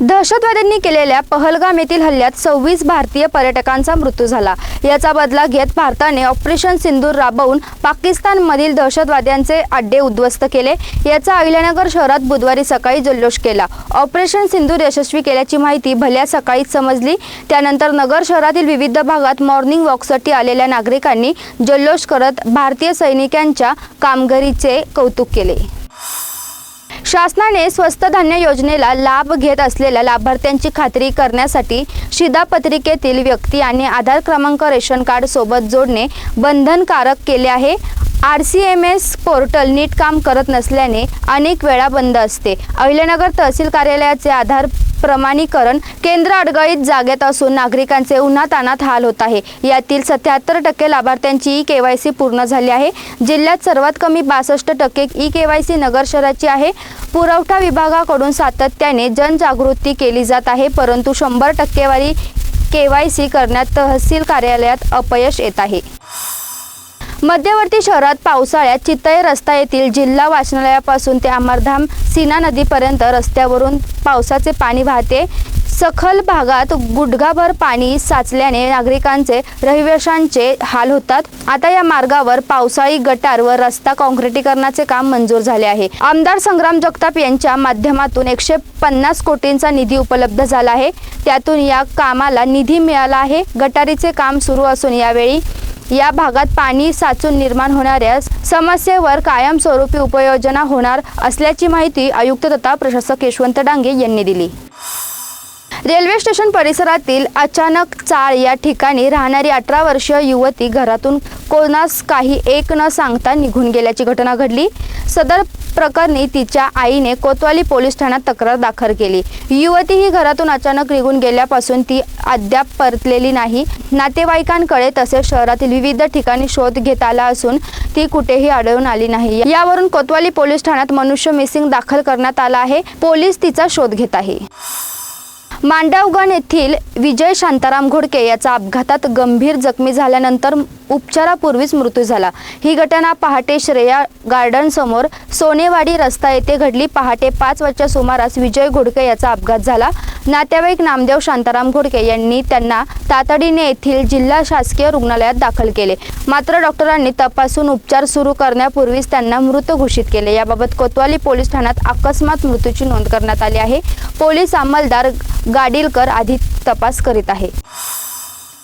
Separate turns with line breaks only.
दहशतवाद्यांनी केलेल्या पहलगाम येथील हल्ल्यात सव्वीस भारतीय पर्यटकांचा मृत्यू झाला. याचा बदला घेत भारताने ऑपरेशन सिंदूर राबवून पाकिस्तानमधील दहशतवाद्यांचे अड्डे उद्ध्वस्त केले. याचा अहिल्यानगर शहरात बुधवारी सकाळी जल्लोष केला. ऑपरेशन सिंदूर यशस्वी केल्याची माहिती भल्या सकाळीच समजली. त्यानंतर नगर शहरातील विविध भागात मॉर्निंग वॉकसाठी आलेल्या नागरिकांनी जल्लोष करत भारतीय सैनिकांच्या कामगिरीचे कौतुक केले. शासनाने स्वस्त धान्य योजनेला लाभ घेत असलेल्या लाभार्थ्यांची खात्री करण्यासाठी शिधापत्रिकेतील व्यक्ती आणि आधार क्रमांक रेशन कार्ड सोबत जोडणे बंधनकारक केले आहे. R C M S portal नीट काम करत नसल्याने अनेक वेळा बंद असते. अहिल्यानगर तहसील कार्यालयाचे आधार प्रमाणीकरण केंद्र अडगळीत जागेत असून नागरिकांचे उन्हातानात हाल होत आहे. यातील सत्याहत्तर टक्के लाभार्थ्यांची ई के वाय सी पूर्ण झाली आहे. जिल्ह्यात सर्वात कमी बासष्ट टक्के E K Y C Nagar शहराची आहे. पुरवठा विभागाकडून सातत्याने जनजागृती केली जात आहे परंतु शंभर टक्केवारी के वाय सी करण्यात तहसील कार्यालयात अपयश येत आहे. मध्यवर्ती शहरात पावसाळ्यात चितळे रस्ता येथील जिल्हा वाचनालयापासून ते अमरधाम सीना नदीपर्यंत रस्त्यावरून पावसाचे पाणी वाहते. सखल भागात गुडघाभर पाणी साचल्याने नागरिकांचे रहिवाशांचे हाल होतात. आता या मार्गावर पावसाळी गटार व रस्ता काँक्रिटीकरणाचे काम मंजूर झाले आहे. आमदार संग्राम जगताप यांच्या माध्यमातून एकशे पन्नास कोटींचा निधी उपलब्ध झाला आहे. त्यातून या कामाला निधी मिळाला आहे. गटारीचे काम सुरू असून यावेळी या भागात पाणी साचून निर्माण होणाऱ्या समस्येवर कायमस्वरूपी उपाययोजना होणार असल्याची माहिती आयुक्त तथा प्रशासक यशवंत डांगे यांनी दिली. रेल्वे स्टेशन परिसरातील अचानक चाळ या ठिकाणी राहणारी अठरा वर्षीय युवती घरातून कोणास काही एक न सांगता निघून गेल्याची घटना घडली. सदर प्रकरणी तिच्या आईने कोतवाली पोलीस ठाण्यात तक्रार दाखल केली. युवती ही घरातून अचानक निघून गेल्यापासून ती अद्याप परतलेली नाही. नातेवाईकांकडे तसेच शहरातील विविध ठिकाणी शोध घेत आला असून ती कुठेही आढळून आली नाही. यावरून कोतवाली पोलीस ठाण्यात मनुष्य मिसिंग दाखल करण्यात आला आहे. पोलीस तिचा शोध घेत आहे. मांडवगण येथील विजय शांताराम घोडके याचा अपघातात गंभीर जखमी झाल्यानंतर उपचारापूर्वीच मृत्यू झाला. ही घटना पहाटे श्रेया गार्डन समोर सोनेवाडी रस्ता येथे घडली. पहाटे पाच वाजच्या सुमारास विजय घोडके याचा अपघात झाला. नातेवाईक नामदेव शांताराम घोडके यांनी त्यांना तातडीने येथील जिल्हा शासकीय रुग्णालयात दाखल केले. मात्र डॉक्टरांनी तपासून उपचार सुरू करण्यापूर्वीच त्यांना मृत घोषित केले. याबाबत कोतवाली पोलीस ठाण्यात अकस्मात मृत्यूची नोंद करण्यात आली आहे. पोलीस अंमलदार गाडीलकर आधी तपास करीत आहे.